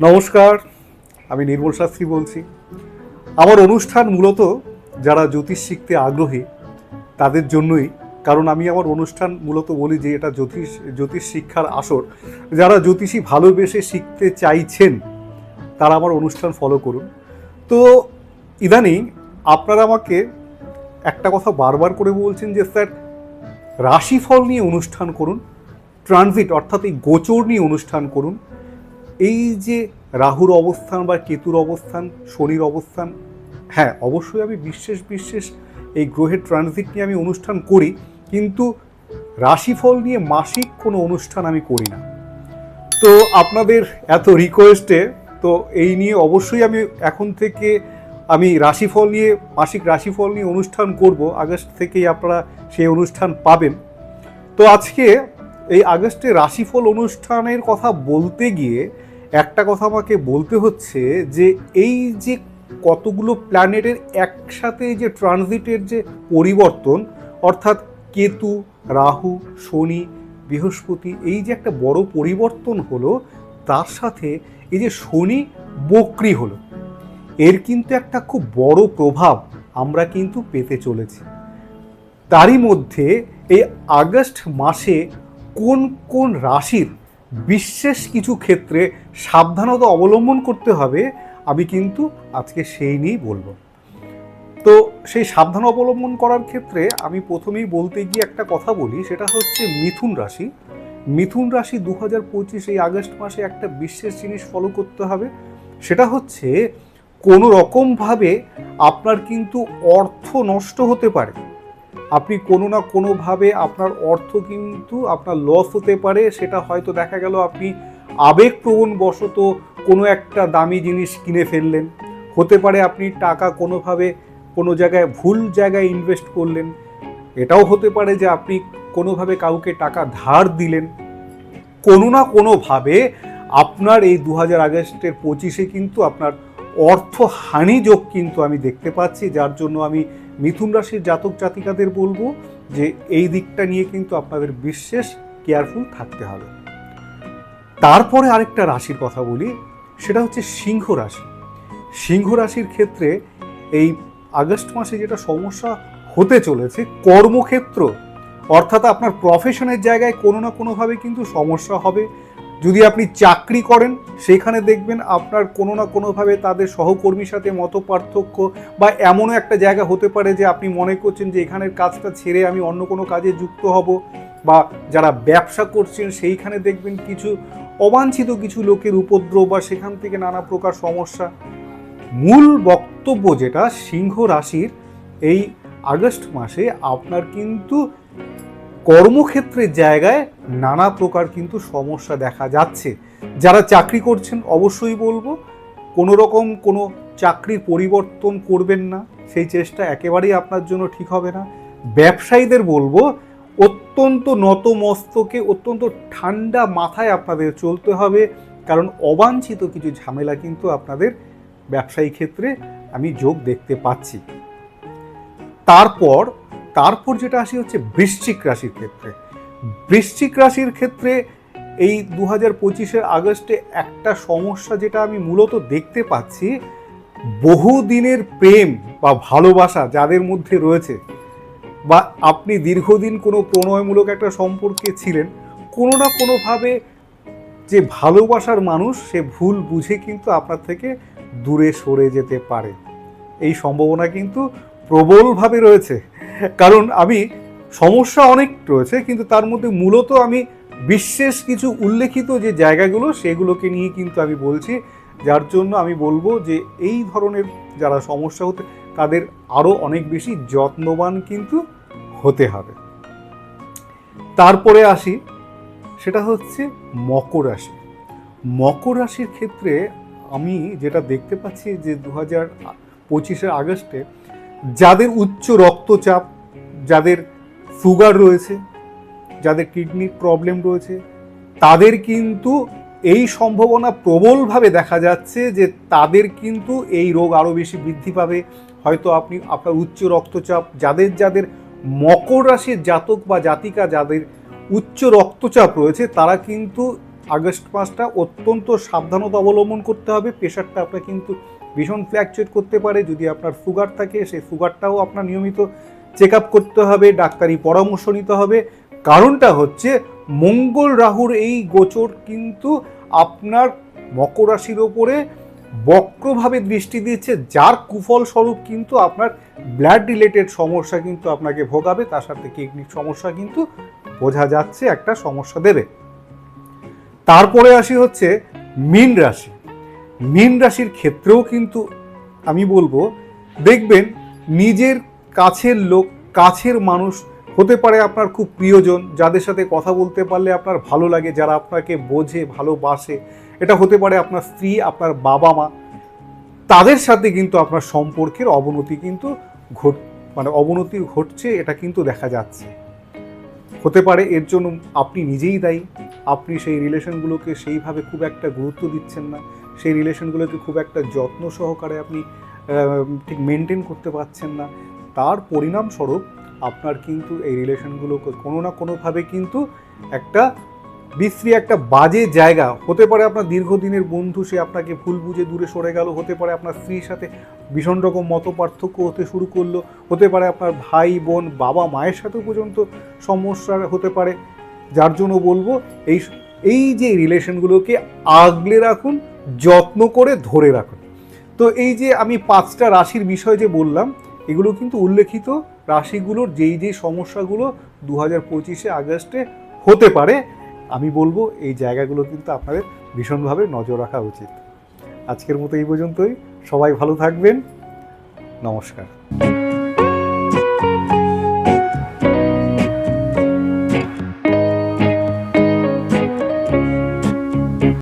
নমস্কার, আমি নির্মল শাস্ত্রী বলছি। আমার অনুষ্ঠান মূলত যারা জ্যোতিষ শিখতে আগ্রহী, তাদের জন্যই, কারণ আমি আমার অনুষ্ঠান মূলত বলি যে এটা জ্যোতিষ জ্যোতিষ শিক্ষার আসর। যারা জ্যোতিষী ভালোবেসে শিখতে চাইছেন, তারা আমার অনুষ্ঠান ফলো করুন। তো, ইদানিং আপনারা আমাকে একটা কথা বারবার করে বলছেন যে, স্যার, রাশিফল নিয়ে অনুষ্ঠান করুন, ট্রানজিট অর্থাৎ এই গোচর নিয়ে অনুষ্ঠান করুন। এই যে রাহুর অবস্থান বা কেতুর অবস্থান, শনির অবস্থান হ্যাঁ অবশ্যই আমি বিশেষ বিশেষ এই গ্রহের ট্রানজিট নিয়ে আমি অনুষ্ঠান করি, কিন্তু রাশিফল নিয়ে মাসিক কোনো অনুষ্ঠান আমি করি না। তো আপনাদের এত রিকোয়েস্টে তো এই নিয়ে অবশ্যই আমি এখন থেকে আমি রাশিফল নিয়ে, মাসিক রাশিফল নিয়ে অনুষ্ঠান করব। আগস্ট থেকেই আপনারা সেই অনুষ্ঠান পাবেন। তো আজকে এই আগস্টে রাশিফল অনুষ্ঠানের কথা বলতে গিয়ে একটা কথা আমাকে বলতে হচ্ছে যে এই যে কতগুলো প্ল্যানেটের একসাথে যে ট্রানজিটের যে পরিবর্তন, অর্থাৎ কেতু, রাহু, শনি, বৃহস্পতি, এই যে একটা বড় পরিবর্তন হলো, তার সাথে এই যে শনি বক্রি হলো, এর কিন্তু একটা খুব বড় প্রভাব আমরা কিন্তু পেতে চলেছি। তারই মধ্যে এই আগস্ট মাসে কোন কোন রাশির বিশেষ কিছু ক্ষেত্রে সাবধানতা অবলম্বন করতে হবে, আমি কিন্তু আজকে সেই নিয়েই বলব। তো সেই সাবধান অবলম্বন করার ক্ষেত্রে আমি প্রথমেই বলতে গিয়ে একটা কথা বলি, সেটা হচ্ছে মিথুন রাশি। মিথুন রাশি দু হাজার পঁচিশ এই আগস্ট মাসে একটা বিশেষ জিনিস ফলো করতে হবে, সেটা হচ্ছে কোনো রকমভাবে আপনার কিন্তু অর্থ নষ্ট হতে পারে। আপনি কোনো না কোনোভাবে আপনার অর্থ কিন্তু আপনার লস হতে পারে, সেটা হয়তো দেখা গেল আপনি আবেগপ্রবণ বশত কোনো একটা দামি জিনিস কিনে ফেললেন। হতে পারে আপনি টাকা কোনোভাবে কোনো জায়গায়, ভুল জায়গায় ইনভেস্ট করলেন। এটাও হতে পারে যে আপনি কোনোভাবে কাউকে টাকা ধার দিলেন। কোনো না কোনোভাবে আপনার এই দু হাজার আগস্টের পঁচিশে কিন্তু আপনার অর্থ হানি যোগ কিন্তু আমি দেখতে পাচ্ছি, যার জন্য আমি মিথুন রাশির জাতক জাতিকাদের বলব যে এই দিকটা নিয়ে কিন্তু আপনাদের বিশেষ কেয়ারফুল থাকতে হবে। তারপরে আরেকটা রাশির কথা বলি, সেটা হচ্ছে সিংহ রাশি। সিংহ রাশির ক্ষেত্রে এই আগস্ট মাসে যেটা সমস্যা হতে চলেছে, কর্মক্ষেত্র, অর্থাৎ আপনার প্রফেশনের জায়গায় কোনো না কোনোভাবে কিন্তু সমস্যা হবে। যদি আপনি চাকরি করেন, সেখানে দেখবেন আপনার কোনো না কোনোভাবে তাদের সহকর্মীর সাথে মত পার্থক্য বা এমনও একটা জায়গা হতে পারে যে আপনি মনে করছেন যে এখানের কাজটা ছেড়ে আমি অন্য কোনো কাজে যুক্ত হব বা যারা ব্যবসা করছেন, সেইখানে দেখবেন কিছু অবাঞ্ছিত কিছু লোকের উপদ্রব বা সেখান থেকে নানা প্রকার সমস্যা। মূল বক্তব্য যেটা, সিংহ রাশির এই আগস্ট মাসে আপনার কিন্তু কর্মক্ষেত্রের জায়গায় নানা প্রকার কিন্তু সমস্যা দেখা যাচ্ছে। যারা চাকরি করছেন অবশ্যই বলব, কোনো রকম কোনো চাকরির পরিবর্তন করবেন না, সেই চেষ্টা একেবারেই আপনার জন্য ঠিক হবে না। ব্যবসায়ীদের বলব, অত্যন্ত নত মস্তকে অত্যন্ত ঠান্ডা মাথায় আপনাদের চলতে হবে, কারণ অবাঞ্ছিত কিছু ঝামেলা কিন্তু আপনাদের ব্যবসায়ী ক্ষেত্রে আমি যোগ দেখতে পাচ্ছি। তারপর তারপর যেটা আসি হচ্ছে বৃশ্চিক রাশির ক্ষেত্রে। বৃশ্চিক রাশির ক্ষেত্রে এই দু হাজার পঁচিশের আগস্টে একটা সমস্যা যেটা আমি মূলত দেখতে পাচ্ছি বহুদিনের প্রেম বা ভালোবাসা যাদের মধ্যে রয়েছে বা আপনি দীর্ঘদিন কোনো প্রণয়মূলক একটা সম্পর্কে ছিলেন, কোনো না কোনোভাবে যে ভালোবাসার মানুষ সে ভুল বুঝে কিন্তু আপনার থেকে দূরে সরে যেতে পারে। এই সম্ভাবনা কিন্তু প্রবলভাবে রয়েছে। কারণ আমি, সমস্যা অনেক রয়েছে, কিন্তু তার মধ্যে মূলত আমি বিশেষ কিছু উল্লেখিত যে জায়গাগুলো, সেগুলোকে নিয়ে কিন্তু আমি বলছি। যার জন্য আমি বলব যে, এই ধরনের যারা সমস্যা হতে, তাদের আরও অনেক বেশি যত্নবান কিন্তু হতে হবে। তারপরে আসি, সেটা হচ্ছে মকর রাশি। মকর রাশির ক্ষেত্রে আমি যেটা দেখতে পাচ্ছি যে দু হাজার পঁচিশে আগস্টে যাদের উচ্চ রক্তচাপ, যাদের সুগার রয়েছে, যাদের কিডনির প্রবলেম রয়েছে, তাদের কিন্তু এই সম্ভাবনা প্রবলভাবে দেখা যাচ্ছে যে তাদের কিন্তু এই রোগ আরও বেশি বৃদ্ধি পাবে। হয়তো আপনি, আপনার উচ্চ রক্তচাপ, যাদের যাদের মকর রাশির জাতক বা জাতিকা যাদের উচ্চ রক্তচাপ রয়েছে, তারা কিন্তু আগস্ট মাসটা অত্যন্ত সাবধানতা অবলম্বন করতে হবে। প্রেশারটা আপনার কিন্তু ভীষণ ফ্ল্যাকচুয়েট করতে পারে, যদি আপনার সুগার থাকে, সেই সুগারটাও আপনার নিয়মিত চেক আপ করতে হবে, ডাক্তারি পরামর্শ নিতে হবে। কারণটা হচ্ছে, মঙ্গল রাহুর এই গোচর কিন্তু আপনার মকর রাশির ওপরে বক্রভাবে দৃষ্টি দিচ্ছে যার কুফল স্বরূপ কিন্তু আপনার ব্লাড রিলেটেড সমস্যা কিন্তু আপনাকে ভোগাবে, তার সাথে কিডনির সমস্যা কিন্তু বোঝা যাচ্ছে, একটা সমস্যা দেবে। তারপরে আসি হচ্ছে, মীন রাশি। মীন রাশির ক্ষেত্রেও কিন্তু আমি বলব, দেখবেন নিজের কাছের লোক, কাছের মানুষ হতে পারে আপনার খুব প্রিয়জন, যাদের সাথে কথা বলতে পারলে আপনার ভালো লাগে, যারা আপনাকে বোঝে, ভালোবাসে। এটা হতে পারে আপনার স্ত্রী, আপনার বাবা মা তাদের সাথে কিন্তু আপনার সম্পর্কের অবনতি কিন্তু ঘট মানে অবনতি ঘটছে, এটা কিন্তু দেখা যাচ্ছে। হতে পারে এর জন্য আপনি নিজেই দায়ী, আপনি সেই রিলেশনগুলোকে সেইভাবে খুব একটা গুরুত্ব দিচ্ছেন না। সেই রিলেশনগুলোকে খুব একটা যত্ন সহকারে আপনি ঠিক মেনটেন করতে পারছেন না। তার পরিণামস্বরূপ আপনার কিন্তু এই রিলেশনগুলোকে কোনো না কোনোভাবে কিন্তু একটা বিশ্রী একটা বাজে জায়গা। হতে পারে আপনার দীর্ঘদিনের বন্ধু, সে আপনাকে ভুল বুঝে দূরে সরে গেল। হতে পারে আপনার স্ত্রীর সাথে ভীষণ রকম মত পার্থক্য হতে শুরু করল। হতে পারে আপনার ভাই, বোন, বাবা, মায়ের সাথেও পর্যন্ত সমস্যা হতে পারে। যার জন্য বলব, এই এই যে রিলেশনগুলোকে আগলে রাখুন যত্ন করে ধরে রাখুন। তো এই যে আমি পাঁচটা রাশির বিষয় যে বললাম, এগুলো কিন্তু উল্লেখিত রাশিগুলোর যেই যেই সমস্যাগুলো দু হাজার পঁচিশে আগস্টে হতে পারে, আমি বলব এই জায়গাগুলো কিন্তু আপনাদের ভীষণভাবে নজর রাখা উচিত। আজকের মতো এই পর্যন্তই। সবাই ভালো থাকবেন। নমস্কার।